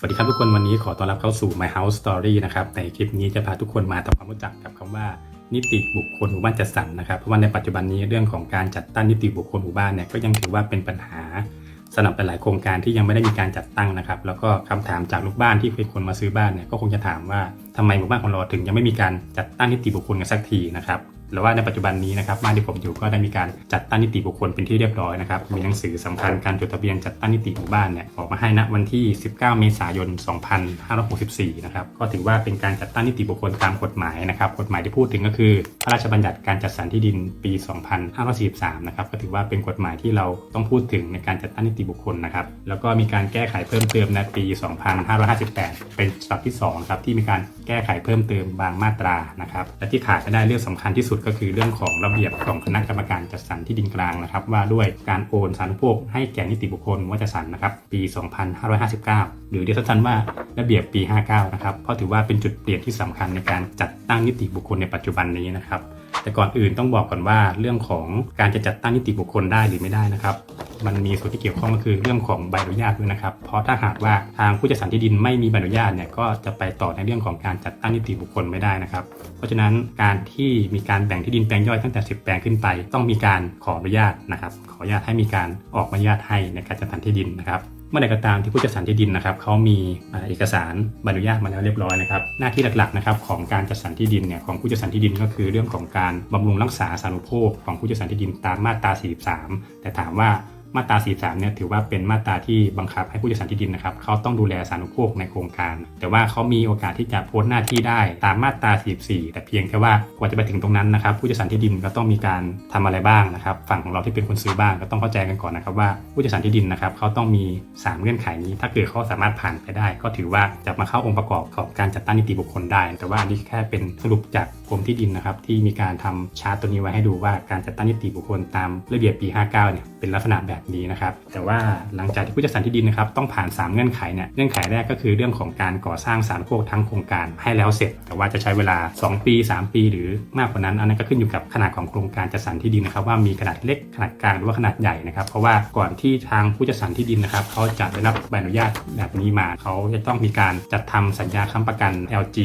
สวัสดีครับทุกคนวันนี้ขอต้อนรับเข้าสู่ My House Story นะครับในคลิปนี้จะพาทุกคนมาทำความรู้จักกับคำว่านิติบุคคลหมู่บ้านจัดสรรนะครับเพราะว่าในปัจจุบันนี้เรื่องของการจัดตั้งนิติบุคคลหมู่บ้านเนี่ยก็ยังถือว่าเป็นปัญหาสำหรับหลายโครงการที่ยังไม่ได้มีการจัดตั้งนะครับ แล้วก็คำถามจากลูกบ้านที่เคยคนมาซื้อบ้านเนี่ยก็คงจะถามว่าทำไมหมู่บ้านของเราถึงยังไม่มีการจัดตั้งนิติบุคคลกันสักทีนะครับ หรือว่าในปัจจุบันนี้นะครับบ้านที่ผมอยู่ก็ได้มีการจัดตั้งนิติบุคคลเป็นที่เรียบร้อยนะครับมีหนังสือสำคัญการจดทะเบียนจัดตั้งนิติหมู่บ้านเนี่ยออกมาให้ณวันที่ 19 เมษายน 2564 นะครับก็ถือว่าเป็นการจัดตั้งนิติบุคคลตามกฎหมายนะครับกฎหมายที่พูดถึงก็คือ พระราชบัญญัติการจัดสรรที่ดินปี 2543 นะครับก็ถือว่าเป็นกฎหมายที่เราต้องพูดถึงในการจัดตั้งนิติบุคคลนะครับแล้วก็มีการแก้ไขเพิ่มเติมในปี 2558 เป็นฉบับที่2ครับที่มีการแก้ไขเพิ่มเติมบางมาตรานะครับและที่ขาดไม่ได้เรื่องสำคัญที่สุดก็คือเรื่องของระเบียบของคณะกรรมการจัดสรรที่ดินกลางนะครับ ว่าด้วยการโอนสารุปโภคให้แก่นิติบุคคลว่าจัดสรรนะครับ ปี 2559 หรือเรียกสั้นๆว่าระเบียบปี 59 นะครับเพราะถือว่าเป็นจุดเปลี่ยนที่สำคัญในการจัดตั้งนิติบุคคลในปัจจุบันนี้นะครับแต่ก่อนอื่นต้องบอกก่อนว่าเรื่องของการจะจัดตั้งนิติบุคคลได้หรือไม่ได้นะครับ มันมีส่วนที่เกี่ยวข้องก็คือเรื่องของใบอนุญาตด้วยนะครับ เพราะถ้าหากว่าทางผู้จัดสรรที่ดินไม่มีใบอนุญาตเนี่ยก็จะไปต่อในเรื่องของการจัดตั้งนิติบุคคลไม่ได้นะครับ เพราะฉะนั้นการที่มีการแบ่งที่ดินแปลงย่อยตั้งแต่ 10 แปลงขึ้นไป ต้องมีการขออนุญาตนะครับ ขออนุญาตให้มีการออกใบอนุญาตให้ในการจัดสรรที่ดินนะครับ เมื่อใดก็ตามที่ผู้จัดสรรที่ดินนะครับเขามีเอกสารใบอนุญาตมาแล้วเรียบร้อยนะครับหน้าที่หลักๆนะครับของการจัดสรรที่ดินเนี่ยของผู้จัดสรรที่ดินก็คือเรื่องของการบำรุงรักษาสารุโภคของผู้จัดสรรที่ดินตามมาตรา 43 แต่ถามว่า มาตรา 43 เนี่ยถือว่าเป็นมาตราที่บังคับให้ผู้จัดสรรที่ดินนะครับเขาต้องดูแลสารณูปโภคในโครงการ แต่ว่าเขามีโอกาสที่จะพ้นหน้าที่ได้ตามมาตรา 44 แต่เพียงแค่ว่ากว่าจะไปถึงตรงนั้นนะครับผู้จัดสรรที่ดินก็ต้องมีการทำอะไรบ้างนะครับ ฝั่งของเราที่เป็นคนซื้อบ้านก็ต้องเข้าใจกันก่อนนะครับว่าผู้จัดสรรที่ดินนะครับเขาต้องมี 3 เงื่อนไขนี้ ถ้าเกิดเขาสามารถผ่านไปได้ ก็ถือว่าจะมาเข้าองค์ประกอบของการจัดตั้งนิติบุคคลได้ แต่ว่าอันนี้แค่เป็นสรุปจาก กรมที่ดินนะครับที่มีการทำชาร์ตตัวนี้ไว้ให้ดูว่าการจัดตั้งนิติบุคคลตามระเบียบปี 59 เนี่ยเป็นลักษณะแบบนี้นะครับ แต่ว่าหลังจากที่ผู้จัดสรรที่ดินนะครับต้องผ่าน 3 เงื่อนไขเนี่ยเงื่อนไขแรกก็คือเรื่องของการก่อสร้างสารโภคทั้งโครงการให้แล้วเสร็จ แต่ว่าจะใช้เวลา 2 ปี 3 ปี หรือมากกว่านั้นอันนั้นก็ขึ้นอยู่กับขนาดของโครงการจัดสรรที่ดินนะครับว่ามีขนาดเล็กขนาดกลางหรือว่าขนาดใหญ่นะครับเพราะว่าก่อนที่ทางผู้จัดสรรที่ดินนะครับเขาจะได้รับใบอนุญาตแบบนี้มาเขาจะต้องมีการจัดทำสัญญาค้ำประกัน LG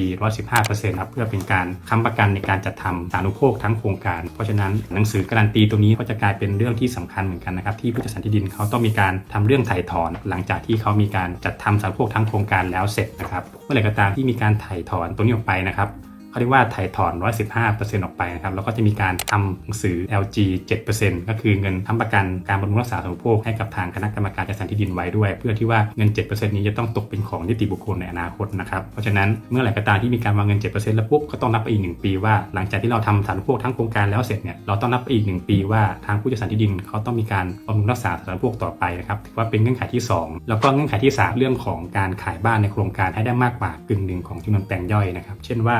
115%ครับเพื่อเป็นการค้ำประกันในการจัดทำสารุโภคทั้งโครงการ เพราะฉะนั้นหนังสือการันตีตรงนี้ก็จะกลายเป็นเรื่องที่สำคัญเหมือนกันนะครับที่ผู้จัดสรรที่ดินเขาต้องมีการทำเรื่องถ่ายถอน หลังจากที่เขามีการจัดทำสารุโภคทั้งโครงการแล้วเสร็จนะครับเมื่อไหร่ก็ตามที่มีการถ่ายถอนตรงนี้ออกไปนะครับ เขาเรียกว่าถ่ายถอน 115%ออกไปนะครับ แล้วก็จะมีการทำหนังสือ LG 7%ก็คือเงินค้ำประกันการบำรุงรักษาสาธารณูปโภคให้กับทางคณะกรรมการจัดสรรที่ดินไว้ด้วย เพื่อที่ว่าเงิน 7%นี้จะต้องตกเป็นของนิติบุคคลในอนาคตนะครับ เพราะฉะนั้นเมื่อไหร่ก็ตามที่มีการวางเงิน 7%แล้วปุ๊บก็ต้องนับไปอีก 1 ปีว่าหลังจากที่เราทำสารณูปโภคทั้งโครงการแล้วเสร็จเนี่ยเราต้องนับไปอีก 1 ปีว่าทางผู้จัดสรรที่ดินเขาต้องมีการบำรุงรักษาสารณูปโภคต่อไปนะครับถือว่าเป็นเงื่อนไขที่ 2 แล้วก็เงื่อนไขที่ 3 เรื่องของการขายบ้านในโครงการให้ได้มากกว่ากึ่งหนึ่งของจำนวนแปลงย่อยนะครับ เช่นว่า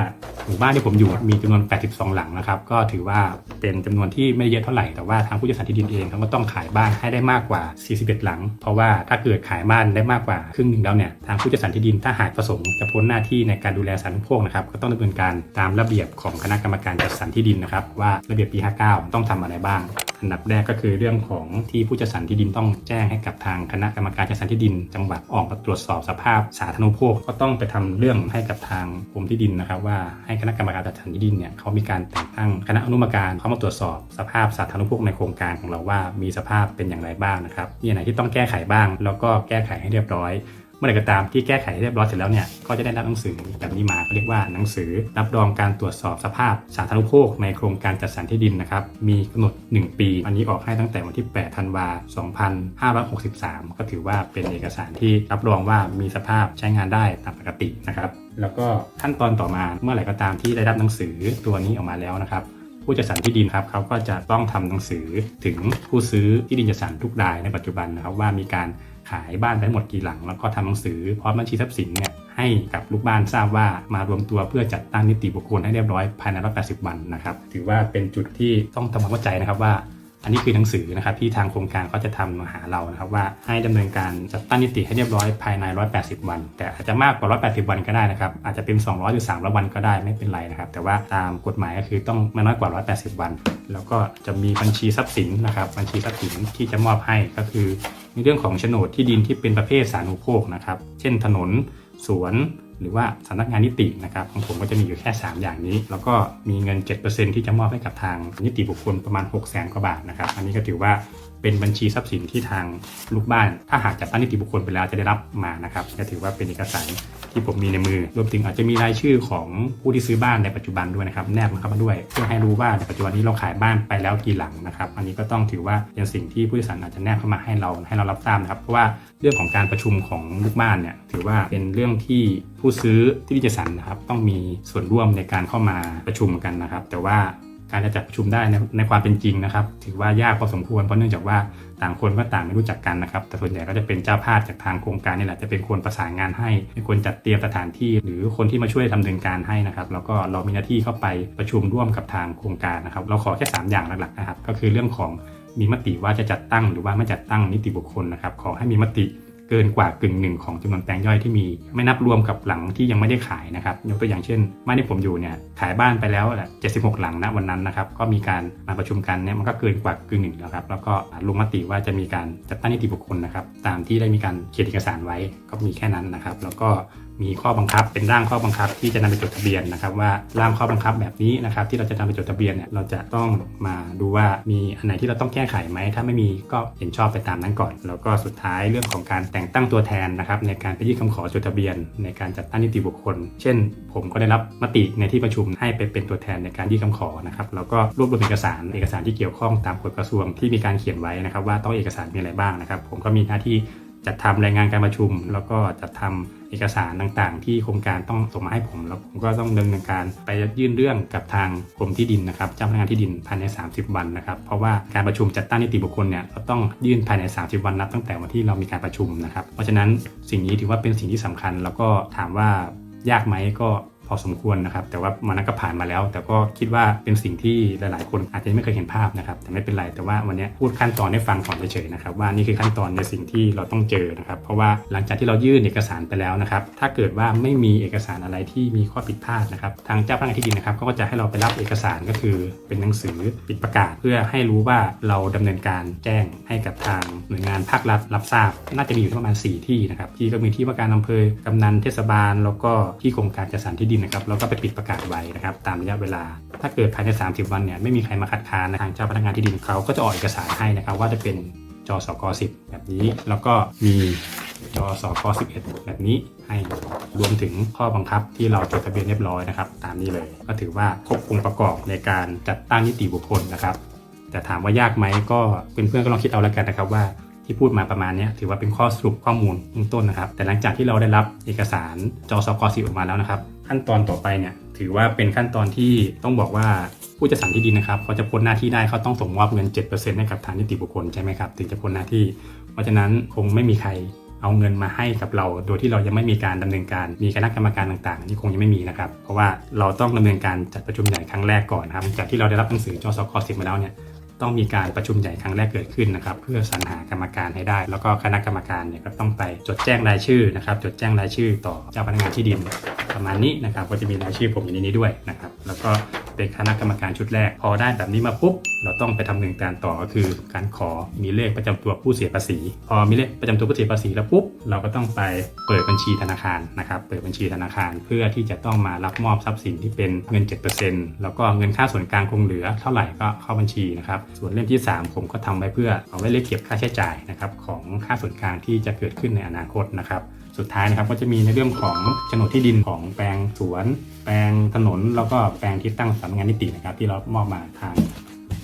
หมู่บ้านที่ผมอยู่มีจำนวน 82 หลังนะครับ ก็ถือว่าเป็นจำนวนที่ไม่เยอะเท่าไหร่แต่ว่าทางผู้จัดสรรที่ดินเองเขาก็ต้องขายบ้านให้ได้มากกว่า 41 หลัง เพราะว่าถ้าเกิดขายบ้านได้มากกว่าครึ่งหนึ่งแล้วเนี่ยทางผู้จัดสรรที่ดินถ้าหากประสงค์จะพ้นหน้าที่ในการดูแลสารพวกนะครับก็ต้องดำเนินการตามระเบียบของคณะกรรมการจัดสรรที่ดินนะครับว่าระเบียบปี 59 ต้องทำอะไรบ้าง อันดับแรกก็คือเรื่องของที่ผู้จัดสรรที่ดินต้องแจ้งให้กับทางคณะกรรมการจัดสรรที่ดิน จังหวัดออกมาตรวจสอบสภาพสาธารณูปโภคก็ต้องไปทำเรื่องให้กับทางกรมที่ดินนะครับ ว่าให้คณะกรรมการจัดสรรที่ดินเนี่ยเขามีการแต่งตั้งคณะอนุกรรมการเข้ามาตรวจสอบสภาพสาธารณูปโภคในโครงการของเราว่ามีสภาพเป็นอย่างไรบ้างนะครับมีอันไหนที่ต้องแก้ไขบ้าง แล้วก็แก้ไขให้เรียบร้อย มื่อไหร่ก็ตามที่แก้ไขให้เรียบร้อยเสร็จแล้วเนี่ยก็จะได้รับหนังสือแบบนี้มาเขาเรียกว่าหนังสือรับรองการตรวจสอบสภาพสาธารณูปโภคในโครงการจัดสรรที่ดินนะครับมีกำหนด 1 ปี อันนี้ออกให้ตั้งแต่วันที่ 8 ธันวา 2563 ก็ถือว่าเป็นเอกสารที่รับรองว่ามีสภาพใช้งานได้ตามปกตินะครับ แล้วก็ขั้นตอนต่อมาเมื่อไหร่ก็ตามที่ได้รับหนังสือตัวนี้ออกมาแล้วนะครับผู้จัดสรรที่ดินครับเขาก็จะต้องทำหนังสือถึงผู้ซื้อที่ดินจัดสรรทุกรายในปัจจุบันนะครับว่ามีการ ขายบ้านไปหมดกี่หลัง แล้วก็ทำหนังสือพร้อมบัญชีทรัพย์สินเนี่ยให้กับลูกบ้านทราบว่ามารวมตัวเพื่อจัดตั้งนิติบุคคลให้เรียบร้อยภายใน 180 วันนะครับ ถือว่าเป็นจุดที่ต้องทำความเข้าใจนะครับว่า อันนี้คือหนังสือนะครับที่ทางโครงการเขาจะทำมาหาเรานะครับว่าให้ดำเนินการจัดตั้งนิติให้เรียบร้อยภายใน 180 วัน แต่อาจจะมากกว่า 180 วันก็ได้นะครับอาจจะเป็น 200 หรือ 300 วันก็ได้ไม่เป็นไรนะครับแต่ว่าตามกฎหมายก็คือต้องไม่น้อยกว่า 180 วัน แล้วก็จะมีบัญชีทรัพย์สินนะครับบัญชีทรัพย์สินที่จะมอบให้ก็คือในเรื่องของโฉนดที่ดินที่เป็นประเภทสาธารณูปโภคนะครับเช่นถนน สวน หรือว่าสำนักงานนิตินะครับของผมก็จะมีอยู่แค่ 3 อย่างนี้ แล้วก็มีเงิน 7%ที่จะมอบให้กับทางนิติบุคคลประมาณ 6 0แสนกว่าบาทนะครับ อันนี้ก็ถือว่า เป็นบัญชีทรัพย์สินที่ทางลูกบ้าน ถ้าหากจัดตั้งนิติบุคคลไปแล้วจะได้รับมานะครับก็ถือว่าเป็นเอกสารที่ผมมีในมือ รวมถึงอาจจะมีรายชื่อของผู้ที่ซื้อบ้านในปัจจุบันด้วยนะครับแนบมาเข้ามาด้วย เพื่อให้รู้ว่าในปัจจุบันนี้เราขายบ้านไปแล้วกี่หลังนะครับ อันนี้ก็ต้องถือว่าเป็นสิ่งที่ผู้ที่สันอาจจะแนบเข้ามาให้เราให้เรารับทราบนะครับเพราะว่าเรื่องของการประชุมของลูกบ้านเนี่ยถือว่าเป็นเรื่องที่ผู้ซื้อที่ดิจิสันนะครับต้องมีส่วนร่วมในการเข้ามาประชุมกันนะครับ แต่ว่า การจะจัดประชุมได้ในในความเป็นจริงนะครับ ถือว่ายากพอสมควรเพราะเนื่องจากว่าต่างคนก็ต่างไม่รู้จักกันนะครับ แต่ส่วนใหญ่ก็จะเป็นเจ้าภาพจากทางโครงการนี่แหละจะเป็นคนประสานงานให้เป็นคนจัดเตรียมสถานที่ หรือคนที่มาช่วยดำเนินการให้นะครับ แล้วก็เรามีหน้าที่เข้าไปประชุมร่วมกับทางโครงการนะครับ เราขอแค่ 3 อย่างหลักๆนะครับ ก็คือเรื่องของมีมติว่าจะจัดตั้งหรือว่าไม่จัดตั้งนิติบุคคลนะครับ ขอให้มีมติ เกินกว่ากึ่งหนึ่งของจำนวนแปลงย่อยที่มี ไม่นับรวมกับหลังที่ยังไม่ได้ขายนะครับยกตัวอย่างเช่นบ้านที่ผมอยู่เนี่ยขายบ้านไปแล้วแหละ76หลังนะวันนั้นนะครับก็มีการมาประชุมกันเนี่ยมันก็เกินกว่ากึ่งหนึ่งแล้วครับแล้วก็ลงมติว่าจะมีการจัดตั้งนิติบุคคลนะครับตามที่ได้มีการเขียนเอกสารไว้ก็มีแค่นั้นนะครับ แล้วก็มีข้อบังคับเป็นร่างข้อบังคับที่จะนำไปจดทะเบียนนะครับว่าร่างข้อบังคับแบบนี้นะครับที่เราจะนำไปจดทะเบียนเนี่ยเราจะต้องมาดูว่ามีอันไหนที่เราต้องแก้ไขไหม ถ้าไม่มีก็เห็นชอบไปตามนั้นก่อน แล้วก็สุดท้ายเรื่องของการแต่งตั้งตัวแทนนะครับในการไปยื่นคำขอจดทะเบียน ในการจัดตั้งนิติบุคคล เช่น ผมก็ได้รับมติในที่ประชุมให้ไปเป็นตัวแทนในการยื่นคำขอนะครับแล้วก็รวบรวมเอกสารเอกสารที่เกี่ยวข้องตามกฎกระทรวงที่มีการเขียนไว้นะครับว่าต้องเอกสารมีอะไรบ้างนะครับ ผมก็มีหน้าที่ จัดทำรายงานการประชุม แล้วก็จัดทำเอกสารต่างๆ ที่โครงการต้องส่งมาให้ผมแล้วผมก็ต้องดำเนินการไปยื่นเรื่องกับทางกรมที่ดินนะครับเจ้าพนักงานที่ดินภายใน 30 วันนะครับ เพราะว่าการประชุมจัดตั้งนิติบุคคลเนี่ยเราต้องยื่นภายใน 30 วันนับตั้งแต่วันที่เรามีการประชุมนะครับ เพราะฉะนั้นสิ่งนี้ถือว่าเป็นสิ่งที่สำคัญ แล้วก็ถามว่ายากไหมก็ อสมควรนะครับ แต่ว่ามันนั้นก็ผ่านมาแล้ว แต่ก็คิดว่าเป็นสิ่งที่หลาย ๆ คนอาจจะไม่เคยเห็นภาพนะครับ แต่ไม่เป็นไรแต่ว่าวันนี้พูดขั้นตอนให้ฟังก่อนเฉยๆนะครับว่านี่คือขั้นตอนในสิ่งที่เราต้องเจอนะครับ เพราะว่าหลังจากที่เรายื่นเอกสารไปแล้วนะครับ ถ้าเกิดว่าไม่มีเอกสารอะไรที่มีข้อผิดพลาดนะครับ ทางเจ้าพนักงานที่ดินนะครับก็จะให้เราไปรับเอกสารก็คือเป็นหนังสือปิดประกาศ เพื่อให้รู้ว่าเราดำเนินการแจ้งให้กับทางหน่วยงานภาครัฐรับทราบ น่าจะมีอยู่ที่ประมาณ 4 ที่นะครับที่ก็มีที่ว่าการอำเภอกำนันเทศบาล แล้วก็ที่โครงการจัดสรรที่ดินนะครับแล้วก็ไปปิดประกาศไว้นะครับตามระยะเวลา ถ้าเกิดภายใน 30 วันเนี่ยไม่มีใครมาคัดค้านนะทางเจ้าพนักงานที่ดินเขาก็จะออกเอกสารให้นะครับว่าจะเป็นจสก10 แบบนี้ แล้วก็มีจสก11 แบบนี้ให้รวมถึงข้อบังคับที่เราจดทะเบียนเรียบร้อยนะครับตามนี้เลย ก็ถือว่าครบองค์ประกอบในการจัดตั้งนิติบุคคลนะครับแต่ถามว่ายากไหมก็เพื่อนๆก็ลองคิดเอาแล้วกันนะครับว่าที่พูดมาประมาณนี้ถือว่าเป็นข้อสรุปข้อมูลเบื้องต้นนะครับ แต่หลังจากที่เราได้รับเอกสารจสกสิออกมาแล้วนะครับ ขั้นตอนต่อไปเนี่ยถือว่าเป็นขั้นตอนที่ต้องบอกว่าผู้จัดสรรที่ดินนะครับเขาจะพ้นหน้าที่ได้เขาต้องส่งมอบเงิน 7%ให้กับทางนิติบุคคลใช่ไหมครับถึงจะพ้นหน้าที่ เพราะฉะนั้นคงไม่มีใครเอาเงินมาให้กับเรา โดยที่เรายังไม่มีการดำเนินการ มีคณะกรรมการต่างๆนี่คงยังไม่มีนะครับ เพราะว่าเราต้องดำเนินการจัดประชุมใหญ่ครั้งแรกก่อนครับ จากที่เราได้รับหนังสือจสก10มาแล้วเนี่ย ต้องมีการประชุมใหญ่ครั้งแรกเกิดขึ้นนะครับเพื่อสรรหากรรมการให้ได้ แล้วก็คณะกรรมการเนี่ยก็ต้องไปจดแจ้งรายชื่อนะครับจดแจ้งรายชื่อต่อเจ้าพนักงานที่ดินประมาณนี้นะครับก็จะมีรายชื่อผมอยู่ในนี้ด้วยนะครับแล้วก็ เป็นคณะกรรมการชุดแรก พอได้แบบนี้มาปุ๊บ เราต้องไปทำเนินการต่อก็คือ การขอมีเลขประจำตัวผู้เสียภาษี พอมีเลขประจำตัวผู้เสียภาษีแล้วปุ๊บเราก็ต้องไปเปิดบัญชีธนาคารนะครับเปิดบัญชีธนาคารเพื่อที่จะต้องมารับมอบทรัพย์สินที่เป็นเงิน 7%แล้วก็เงินค่าส่วนกลางคงเหลือเท่าไหร่ก็เข้าบัญชีนะครับส่วนเล่มที่ 3 ผมก็ทำไว้เพื่อเอาไว้เลขเก็บค่าใช้จ่ายนะครับของค่าส่วนกลางที่จะเกิดขึ้นในอนาคตนะครับ สุดท้ายนะครับก็จะมีในเรื่องของโฉนดที่ดินของแปลงสวน แปลงถนน แล้วก็แปลงที่ตั้งสำนักงานนิตินะครับ ที่เรามอบมาทาง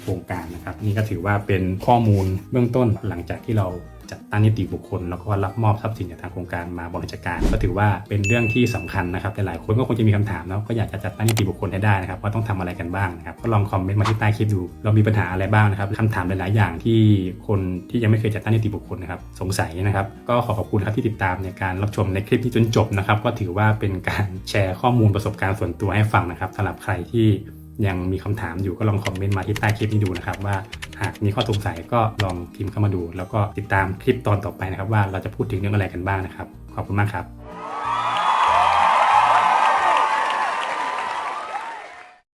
โครงการนะครับ นี่ก็ถือว่าเป็นข้อมูลเบื้องต้นหลังจากที่เรา จัดตั้งนิติบุคคล แล้วก็รับมอบทรัพย์สินจากทางโครงการมาบริหารการ ก็ถือว่าเป็นเรื่องที่สำคัญนะครับหลายๆคนก็คงจะมีคำถามแล้วก็อยากจะจัดตั้งนิติบุคคลให้ได้นะครับว่าต้องทำอะไรกันบ้างนะครับก็ลองคอมเมนต์มาที่ใต้คลิปดู เรามีปัญหาอะไรบ้างนะครับคำถามหลาย ๆ อย่างที่คนที่ยังไม่เคยจัดตั้งนิติบุคคลนะครับสงสัยนะครับ ก็ขอขอบคุณครับที่ติดตามในการรับชมในคลิปนี้จนจบนะครับก็ถือว่าเป็นการแชร์ข้อมูลประสบการณ์ส่วนตัวให้ฟังนะครับสำหรับใครที่ยังมีคำถามอยู่ก็ลองคอมเมนต์มาที่ใต้คลิปนี้ดูนะครับว่า หากมีข้อสงสัยก็ลองพิมพ์เข้ามาดู แล้วก็ติดตามคลิปตอนต่อไปนะครับว่าเราจะพูดถึงเรื่องอะไรกันบ้างนะครับ ขอบคุณมากครับ